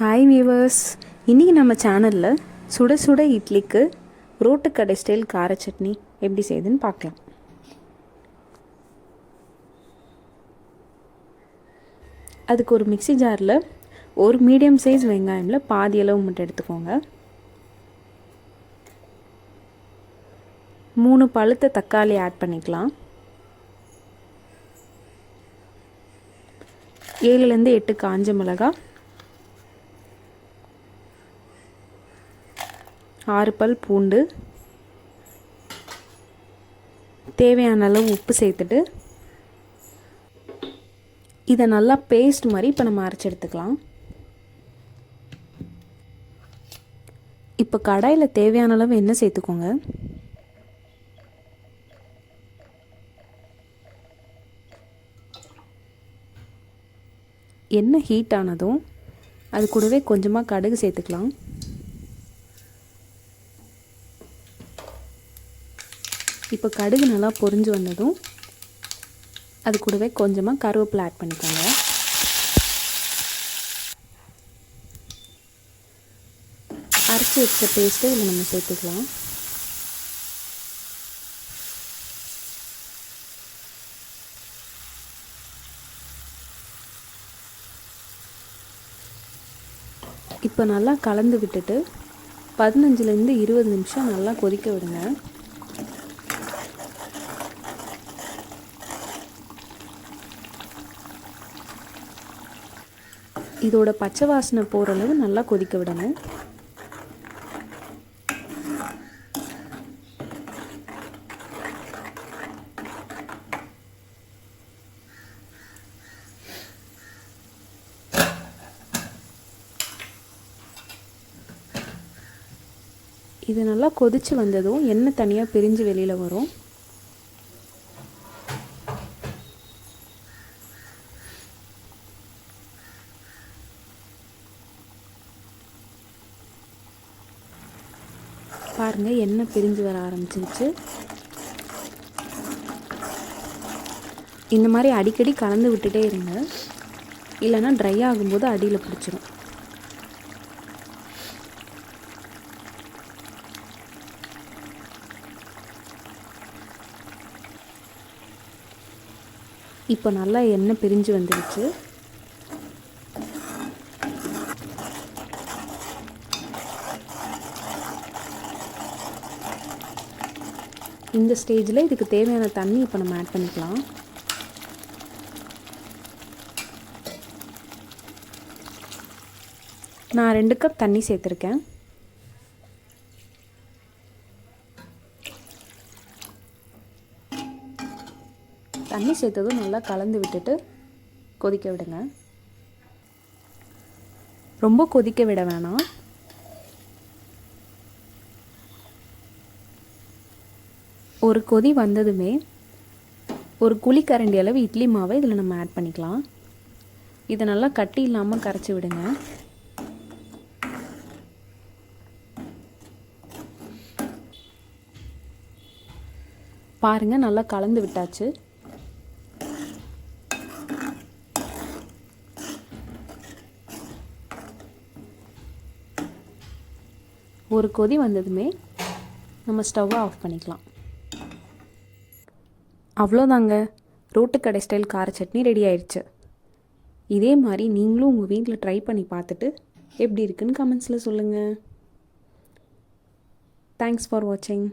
Hi viewers இன்றைக்கி நம்ம சேனலில் சுட சுட இட்லிக்கு ரோட்டுக்கடை ஸ்டைல் கார சட்னி எப்படி செய்யுதுன்னு பார்க்கலாம். அதுக்கு ஒரு மிக்சி ஜாரில் ஒரு மீடியம் சைஸ் வெங்காயமில் பாதி அளவு மட்டும் எடுத்துக்கோங்க. மூணு பழுத்த தக்காளி ஆட் பண்ணிக்கலாம். ஏழுலேருந்து எட்டு காஞ்ச மிளகாய். ஆறு பல் பூண்டு தேவையான அளவு உப்பு சேர்த்துட்டு இதை நல்லா பேஸ்ட் மாதிரி இப்போ நம்ம அரைச்சி எடுத்துக்கலாம். இப்போ கடாயில் தேவையான அளவு எண்ணெய் சேர்த்துக்கோங்க. எண்ணெய் ஹீட் ஆனதும் அது கூடவே கொஞ்சமாக கடுகு சேர்த்துக்கலாம். இப்போ கடுகு நல்லா பொரிஞ்சு வந்ததும் அது கூடவே கொஞ்சமாக கருவேப்பிலை ஆட் பண்ணிக்கோங்க. அரைச்சி வச்ச பேஸ்ட்டு இதில் நம்ம சேர்த்துக்கலாம். இப்போ நல்லா கலந்து விட்டுட்டு பதினஞ்சுலேருந்து இருபது நிமிஷம் நல்லா கொதிக்க விடுங்க. இதோட பச்சை வாசனை போகிற அளவு நல்லா கொதிக்க விடணும். இது நல்லா கொதித்து வந்ததும் எண்ணெய் தனியாக பிரிஞ்சு வெளியில் வரும். பாருங்கள் எண்ணெய் பிரிஞ்சு வர ஆரம்பிச்சிருச்சு. இந்த மாதிரி அடிக்கடி கலந்து விட்டுட்டே இருங்க. இல்லைன்னா ட்ரை ஆகும்போது அடியில் பிடிச்சிரும். இப்போ நல்லா எண்ணெய் பிரிஞ்சு வந்துருச்சு. இந்த ஸ்டேஜில் இதுக்கு தேவையான தண்ணி இப்போ நம்ம ஆட் பண்ணிக்கலாம். நான் ரெண்டு கப் தண்ணி சேர்த்துருக்கேன். தண்ணி சேர்த்ததும் நல்லா கலந்து விட்டுட்டு கொதிக்க விடுங்க. ரொம்ப கொதிக்க விட வேணாம். ஒரு கொதி வந்ததுமே ஒரு குழிக்கரண்டி அளவு இட்லி மாவை இதில் நம்ம ஆட் பண்ணிக்கலாம். இதை நல்லா கட்டி இல்லாமல் கரைச்சி விடுங்க. பாருங்கள் நல்லா கலந்து விட்டாச்சு. ஒரு கொதி வந்ததுமே நம்ம ஸ்டவ்வை ஆஃப் பண்ணிக்கலாம். அவ்வளோதாங்க. ரோட்டுக்கடை ஸ்டைல் கார சட்னி ரெடி ஆயிடுச்சு. இதே மாதிரி நீங்களும் உங்கள் வீட்டில் ட்ரை பண்ணி பார்த்துட்டு எப்படி இருக்குன்னு கமெண்ட்ஸில் சொல்லுங்கள் தேங்க்ஸ் ஃபார் வாட்சிங்